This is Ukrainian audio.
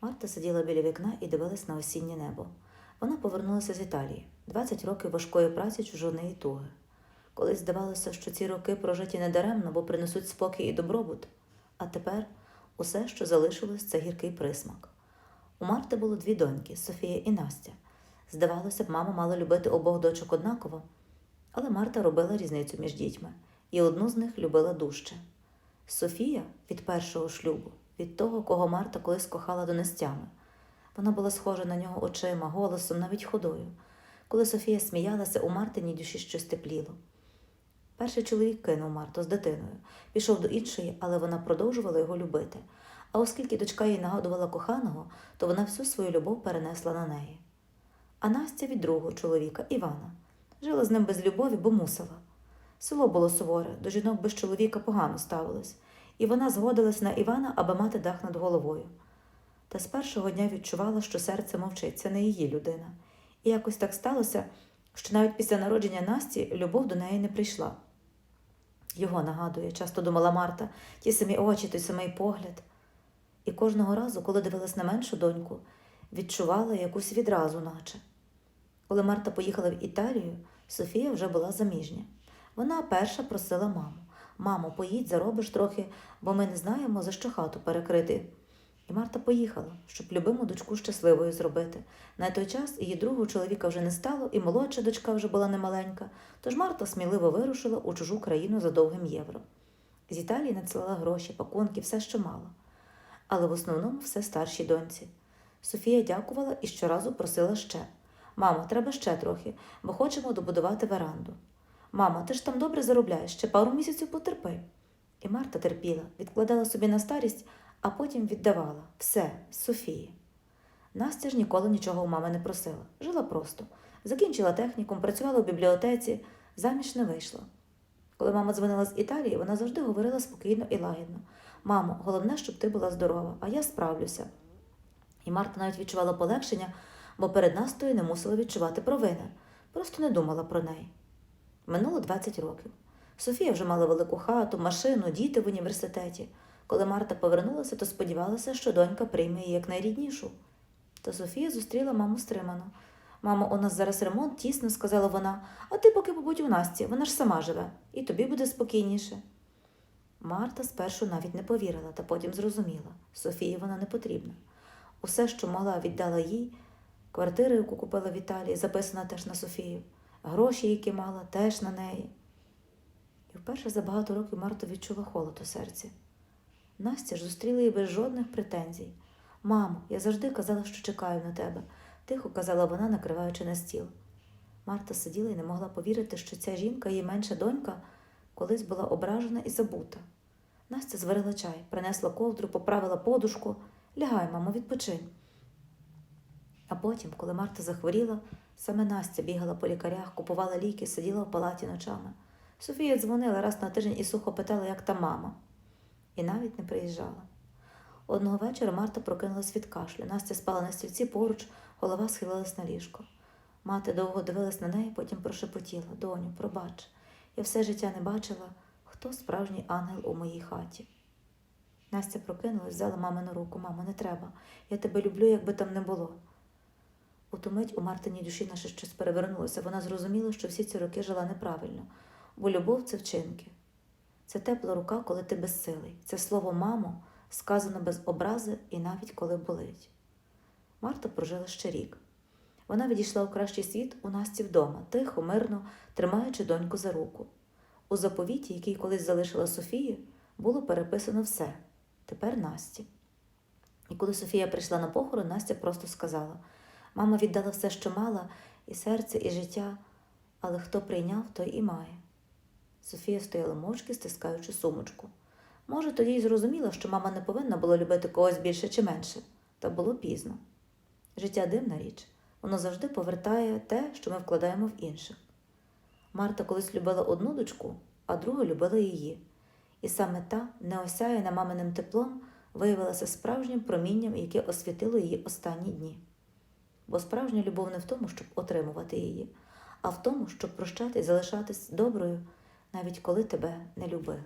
Марта сиділа біля вікна і дивилась на осіннє небо. Вона повернулася з Італії 20 років важкої праці, чужини і туги. Колись здавалося, що ці роки прожиті недаремно, бо принесуть спокій і добробут. А тепер усе, що залишилось, це гіркий присмак. У Марти було дві доньки Софія і Настя. Здавалося б, мама мала любити обох дочок однаково, але Марта робила різницю між дітьми, і одну з них любила дужче. Софія від першого шлюбу, від того, кого Марта колись кохала донестями. Вона була схожа на нього очима, голосом, навіть ходою. Коли Софія сміялася, у Мартиній душі щось тепліло. Перший чоловік кинув Марту з дитиною, пішов до іншої, але вона продовжувала його любити. А оскільки дочка їй нагадувала коханого, то вона всю свою любов перенесла на неї. А Настя від другого чоловіка, Івана, жила з ним без любові, бо мусила. Село було суворе, до жінок без чоловіка погано ставилось, і вона згодилась на Івана, аби мати дах над головою. Та з першого дня відчувала, що серце мовчить, це не її людина. І якось так сталося, що навіть після народження Насті любов до неї не прийшла. Його нагадує, часто думала Марта, ті самі очі, той самий погляд. І кожного разу, коли дивилась на меншу доньку, відчувала якусь відразу, наче. Коли Марта поїхала в Італію, Софія вже була заміжня. Вона перша просила маму: Мамо, поїдь, заробиш трохи, бо ми не знаємо, за що хату перекрити. І Марта поїхала, щоб любиму дочку щасливою зробити. На той час її другого чоловіка вже не стало, і молодша дочка вже була немаленька, тож Марта сміливо вирушила у чужу країну за довгим євро. З Італії надсилала гроші, пакунки, все, що мала. Але в основному все старшій доньці. Софія дякувала і щоразу просила ще. Мамо, треба ще трохи, бо хочемо добудувати веранду. Мамо, ти ж там добре заробляєш, ще пару місяців потерпи. І Марта терпіла, відкладала собі на старість, а потім віддавала все Софії. Настя ж ніколи нічого у мами не просила. Жила просто. Закінчила технікум, працювала в бібліотеці, заміж не вийшла. Коли мама дзвонила з Італії, вона завжди говорила спокійно і лагідно. Мамо, головне, щоб ти була здорова, а я справлюся. І Марта навіть відчувала полегшення, бо перед Настою не мусила відчувати провини, просто не думала про неї. Минуло 20 років. Софія вже мала велику хату, машину, діти в університеті. Коли Марта повернулася, то сподівалася, що донька прийме її як найріднішу. Та Софія зустріла маму стримано. Мамо, у нас зараз ремонт тісно, сказала вона, а ти поки побудь у Насті, вона ж сама живе, і тобі буде спокійніше. Марта спершу навіть не повірила, та потім зрозуміла Софії вона не потрібна. Усе, що мала, віддала їй, квартира, яку купила в Італії, записана теж на Софію, гроші, які мала, теж на неї. І вперше за багато років Марта відчула холод у серці. Настя ж зустріла її без жодних претензій. Мамо, я завжди казала, що чекаю на тебе, тихо казала вона, накриваючи на стіл. Марта сиділа і не могла повірити, що ця жінка, її менша донька, колись була ображена і забута. Настя зварила чай, принесла ковдру, поправила подушку. Лягай, мамо, відпочинь. А потім, коли Марта захворіла, саме Настя бігала по лікарях, купувала ліки, сиділа в палаті ночами. Софія дзвонила раз на тиждень і сухо питала, як та мама, і навіть не приїжджала. Одного вечора Марта прокинулась від кашлю. Настя спала на стільці поруч, голова схилилась на ліжко. Мати довго дивилась на неї, потім прошепотіла Доню, пробач, я все життя не бачила, хто справжній ангел у моїй хаті. Настя прокинулась, взяла мамину руку. Мамо, не треба. Я тебе люблю, якби там не було. У ту мить у Мартиній душі наше щось перевернулося. Вона зрозуміла, що всі ці роки жила неправильно, бо любов це вчинки. Це тепла рука, коли ти безсилий. Це слово мамо сказано без образи і навіть коли болить. Марта прожила ще рік. Вона відійшла у кращий світ у Насті вдома, тихо, мирно, тримаючи доньку за руку. У заповіті, який колись залишила Софію, було переписано все тепер Насті. І коли Софія прийшла на похорон, Настя просто сказала мама віддала все, що мала, і серце, і життя, але хто прийняв, той і має. Софія стояла мовчки, стискаючи сумочку. Може, тоді й зрозуміла, що мама не повинна була любити когось більше чи менше, та було пізно. Життя дивна річ, воно завжди повертає те, що ми вкладаємо в інших. Марта колись любила одну дочку, а друга любила її. І саме та, неосяяна маминим теплом, виявилася справжнім промінням, яке освітило її останні дні. Бо справжня любов не в тому, щоб отримувати її, а в тому, щоб прощати і залишатись доброю, навіть коли тебе не любили.